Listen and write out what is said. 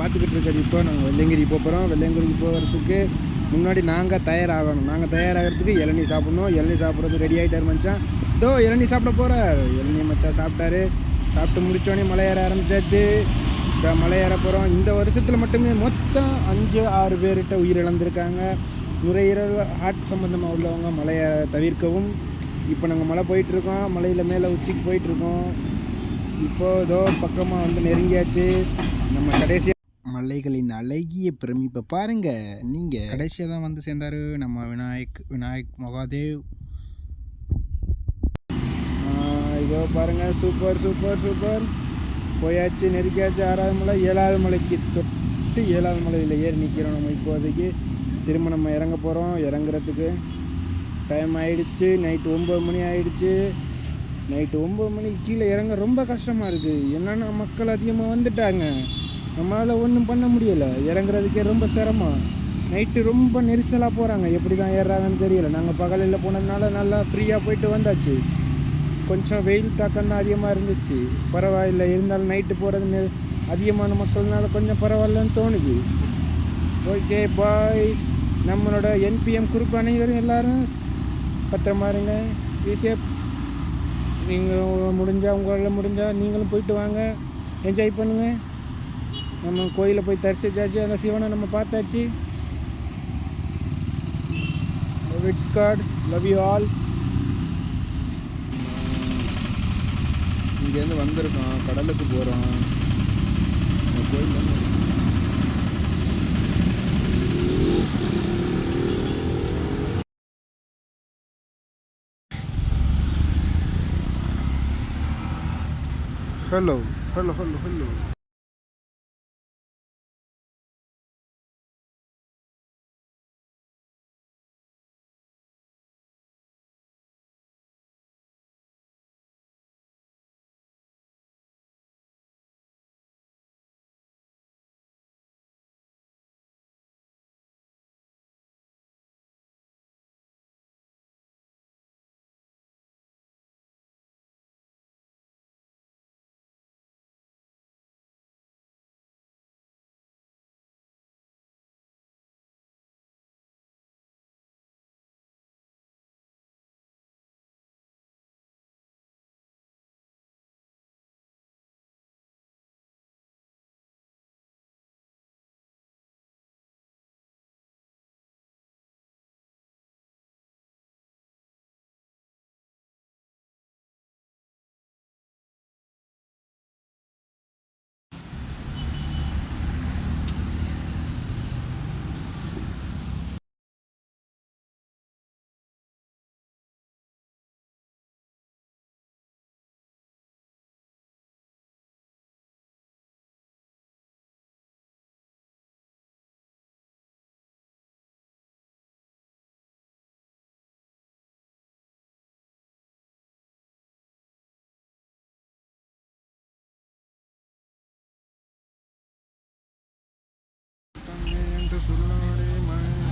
பார்த்துக்கிட்டு இருக்கிறது இப்போ நாங்கள் வெள்ளங்கிரி போகிறோம் வெள்ளையங்கிரிக்கு போகிறதுக்கு முன்னாடி நாங்கள் தயாராகணும். நாங்கள் தயாராகிறதுக்கு இளநீ சாப்பிட்ணும். இளநீ சாப்பிட்றது ரெடி ஆகிட்டார் மச்சான். இதோ இளநீ சாப்பிட போகிறார் இளநீ மச்சான் சாப்பிட்டாரு. சாப்பிட்டு முடித்தோடனே மலை ஏற ஆரம்பிச்சாச்சு. இப்போ மலை ஏற போகிறோம் இந்த வருஷத்தில் மட்டுமே மொத்தம் அஞ்சு ஆறு பேர்கிட்ட உயிர் இழந்திருக்காங்க நுரையீரல் ஹார்ட் சம்மந்தமாக உள்ளவங்க மலையை தவிர்க்கவும். இப்போ நாங்கள் மலை போயிட்டுருக்கோம். மலையில் மேலே உச்சிக்கு போயிட்டுருக்கோம். இப்போது ஏதோ பக்கமாக வந்து நெருங்கியாச்சு. நம்ம கடைசியாக மலைகளின் அழகிய பிரமிப்பை பாருங்க. நீங்கள் கடைசியாக தான் வந்து சேர்ந்தாரு நம்ம விநாயக் விநாயக் மகாதேவ். இதோ பாருங்க சூப்பர் சூப்பர் சூப்பர். போயாச்சு நெருக்கியாச்சு ஆறாவது மலை ஏழாவது மலைக்கு தொட்டு ஏழாவது மலையில் ஏறி நிற்கிறோம் நம்ம இப்போதைக்கு. திரும்ப நம்ம இறங்க போகிறோம் இறங்குறதுக்கு. டைம் ஆயிடுச்சு நைட்டு ஒம்பது மணி ஆயிடுச்சு. நைட்டு ஒம்பது மணிக்கு கீழே இறங்க ரொம்ப கஷ்டமாக இருக்குது என்னென்னா மக்கள் அதிகமாக வந்துட்டாங்க. நம்மளால் ஒன்றும் பண்ண முடியலை. இறங்குறதுக்கே ரொம்ப சிரமம். நைட்டு ரொம்ப நெரிசலாக போகிறாங்க எப்படி தான் ஏறுறாங்கன்னு தெரியல. நாங்கள் பகலில் போனதுனால நல்லா ஃப்ரீயாக போயிட்டு வந்தாச்சு. கொஞ்சம் வெயில் தாக்கம் தான் அதிகமாக இருந்துச்சு. பரவாயில்ல. இருந்தாலும் நைட்டு போகிறது அதிகமான மக்கள்னால கொஞ்சம் பரவாயில்லன்னு தோணுது. ஓகே பாய்ஸ் நம்மளோட என்பிஎம் குரூப் அனைவரும் எல்லோரும் பத்திரமா இருங்க. ஈஸியாக நீங்கள் முடிஞ்சால் உங்களால் முடிஞ்சால் நீங்களும் போயிட்டு வாங்க. என்ஜாய் பண்ணுங்கள் நம்ம கோயிலில் போய் தரிசிச்சாச்சு அந்த சிவனை நம்ம பார்த்தாச்சு. It's God love you all இங்கேருந்து வந்திருக்கோம் கடலுக்கு போகிறோம் கோயில் ஹலோ ஹலோ ஹலோ ஹலோ सुरनारे मैं